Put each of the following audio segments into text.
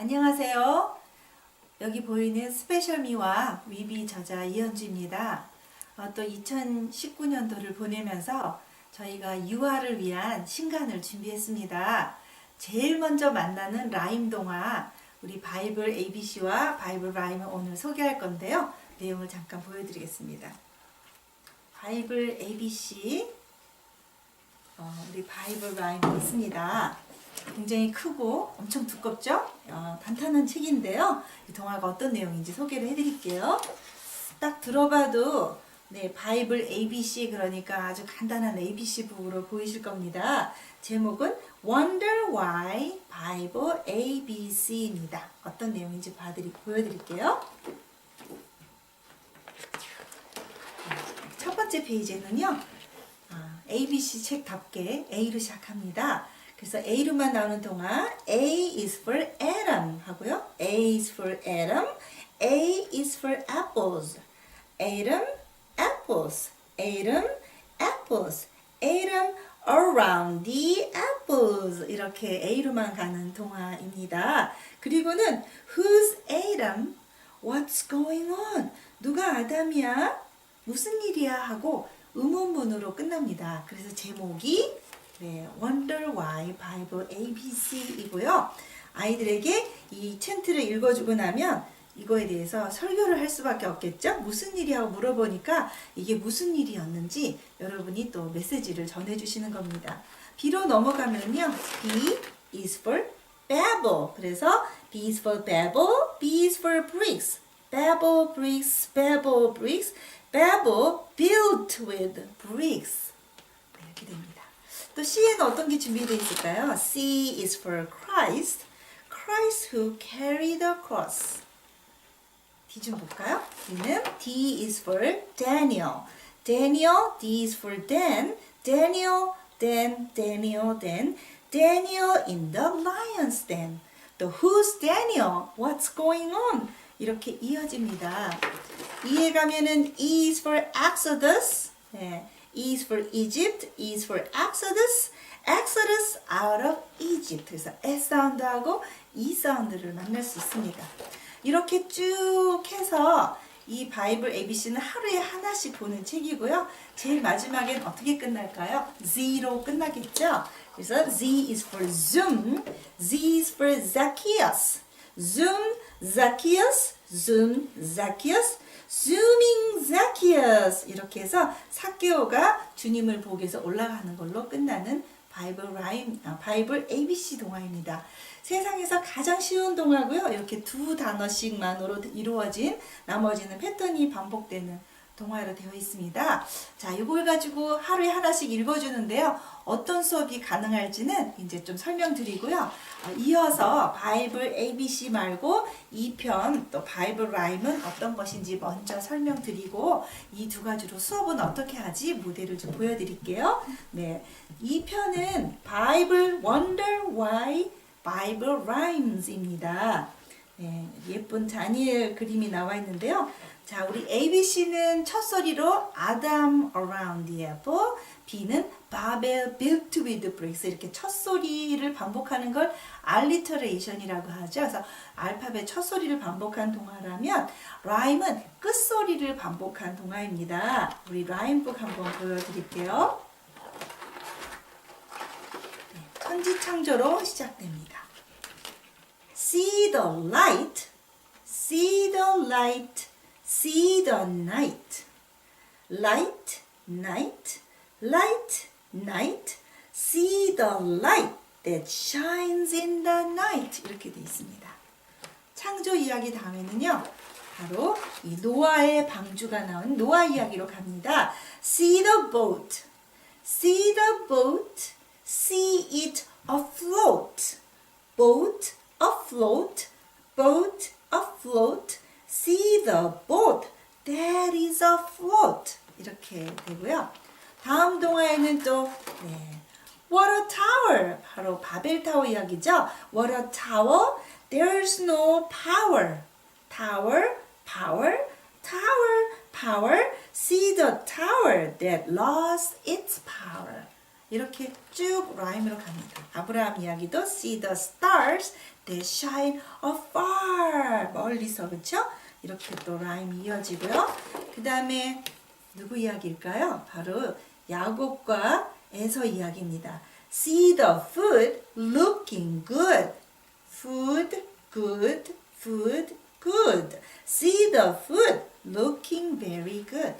안녕하세요. 여기 보이는 스페셜미와 위비 저자 이현주입니다. 어, 또 2019년도를 보내면서 저희가 유아를 위한 신간을 준비했습니다. 제일 먼저 만나는 라임 동화 우리 바이블 ABC와 바이블 라임을 오늘 소개할 건데요. 내용을 잠깐 보여드리겠습니다. 바이블 ABC 어, 우리 바이블 라임이 있습니다. 굉장히 크고 엄청 두껍죠? 어, 단단한 책인데요. 이 동화가 어떤 내용인지 소개를 해드릴게요. 딱 들어봐도 네 바이블 ABC 그러니까 아주 간단한 ABC 북으로 보이실 겁니다. 제목은 Wonder Why Bible ABC입니다. 어떤 내용인지 봐드리, 보여드릴게요. 첫 번째 페이지에는요. 아, ABC 책답게 A로 시작합니다. 그래서 A로만 나오는 동안 A is for Adam 하고요. A is for Adam. A is for apples. Adam, apples. Adam, apples. Adam around the apples. 이렇게 A로만 가는 동화입니다. 그리고는 Who's Adam? What's going on? 누가 아담이야? 무슨 일이야? 하고 의문문으로 끝납니다. 그래서 제목이 네, Wonder Why Bible ABC이고요. 아이들에게 이 챈트를 읽어주고 나면 이거에 대해서 설교를 할 수밖에 없겠죠? 무슨 일이라고 물어보니까 이게 무슨 일이었는지 여러분이 또 메시지를 전해주시는 겁니다. B로 넘어가면요. B is for Babel. 그래서 B is for Babel, B is for bricks. Babel bricks, Babel bricks, Babel built with bricks. 네, 이렇게 됩니다. 또 C에는 어떤 게 준비되어 있을까요? C is for Christ, Christ who carried the cross. D 좀 볼까요? D는 D is for Daniel, Daniel, D is for Dan, Daniel, Dan, Daniel, Dan, Daniel in the lion's den. 또 who's Daniel? What's going on? 이렇게 이어집니다. 이에 가면은 E is for Exodus, 네. E is for Egypt, E is for Exodus, Exodus out of Egypt. 그래서 S 사운드하고 E 사운드를 만날 수 있습니다. 이렇게 쭉 해서 이 바이블 ABC는 하루에 하나씩 보는 책이고요. 제일 마지막엔 어떻게 끝날까요? Z로 끝나겠죠? 그래서 Z is for Zoom, Z is for Zacchaeus. Zoom, Zacchaeus, Zoom, Zacchaeus, Zooming Zacchaeus. 이렇게 해서 사케오가 주님을 보기 위해서 올라가는 걸로 끝나는 바이블 라임, 아, 바이블 ABC 동화입니다. 세상에서 가장 쉬운 동화고요. 이렇게 두 단어씩만으로 이루어진 나머지는 패턴이 반복되는 동화로 되어 있습니다. 자, 이걸 가지고 하루에 하나씩 읽어주는데요. 어떤 수업이 가능할지는 이제 좀 설명드리고요. 어, 이어서 바이블 ABC 말고 2편 또 바이블 라임은 어떤 것인지 먼저 설명드리고 이 두 가지로 수업은 어떻게 하지 모델을 좀 보여드릴게요. 네, 2편은 바이블 Wonder Why Bible Rhymes입니다. 네, 예쁜 다니엘 그림이 나와 있는데요. 자, 우리 ABC는 첫 소리로 Adam around the apple, B는 Babel built with bricks 이렇게 첫 소리를 반복하는 걸 alliteration이라고 하죠. 그래서 알파벳 첫 소리를 반복한 동화라면 라임은 끝 소리를 반복한 동화입니다. 우리 라임북 한번 보여드릴게요. 네, 천지 창조로 시작됩니다. See the light, see the light, see the night. Light, night, light, night. See the light that shines in the night. 이렇게 되어 있습니다. 창조 이야기 다음에는요. 바로 이 노아의 방주가 나온 노아 이야기로 갑니다. See the boat. See the boat. See it afloat. Boat afloat. Boat afloat. See the boat that is afloat. 이렇게 되고요. 다음 동화에는 또 네, What a tower! 바로 바벨 타워 이야기죠. What a tower! There's no power. Tower, power, tower, power. See the tower that lost its power. 이렇게 쭉 라임으로 갑니다. 아브라함 이야기도 see the stars that shine afar. 멀리서 그쵸? 이렇게 또 라임이 이어지고요. 그 다음에 누구 이야기일까요? 바로 야곱과 에서 이야기입니다. See the food looking good. Food, good, food, good. See the food looking very good.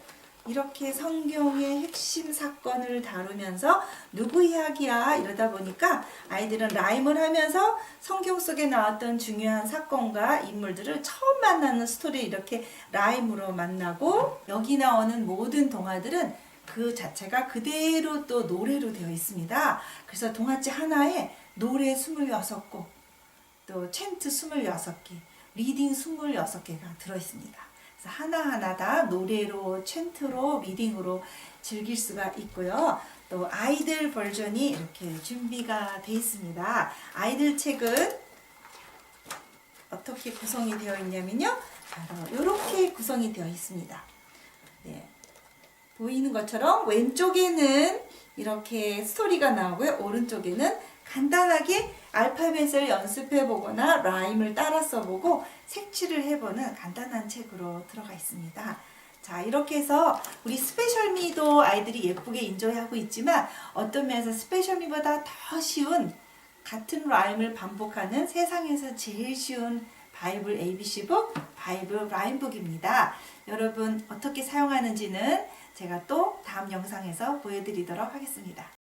이렇게 성경의 핵심 사건을 다루면서 누구 이야기야 이러다 보니까 아이들은 라임을 하면서 성경 속에 나왔던 중요한 사건과 인물들을 처음 만나는 스토리 이렇게 라임으로 만나고 여기 나오는 모든 동화들은 그 자체가 그대로 또 노래로 되어 있습니다. 그래서 동화책 하나에 노래 26곡, 또 챈트 26개, 리딩 26개가 들어 있습니다. 하나하나 다 노래로, 챈트로, 리딩으로 즐길 수가 있고요. 또 아이들 버전이 이렇게 준비가 되어 있습니다. 아이들 책은 어떻게 구성이 되어 있냐면요. 바로 이렇게 구성이 되어 있습니다. 네. 보이는 것처럼 왼쪽에는 이렇게 스토리가 나오고요. 오른쪽에는 간단하게 알파벳을 연습해 보거나 라임을 따라 써보고 색칠을 해보는 간단한 책으로 들어가 있습니다. 자, 이렇게 해서 우리 스페셜미도 아이들이 예쁘게 인조하고 있지만 어떤 면에서 스페셜미보다 더 쉬운 같은 라임을 반복하는 세상에서 제일 쉬운 바이블 ABC북, 바이블 라임북입니다. 여러분 어떻게 사용하는지는 제가 또 다음 영상에서 보여드리도록 하겠습니다.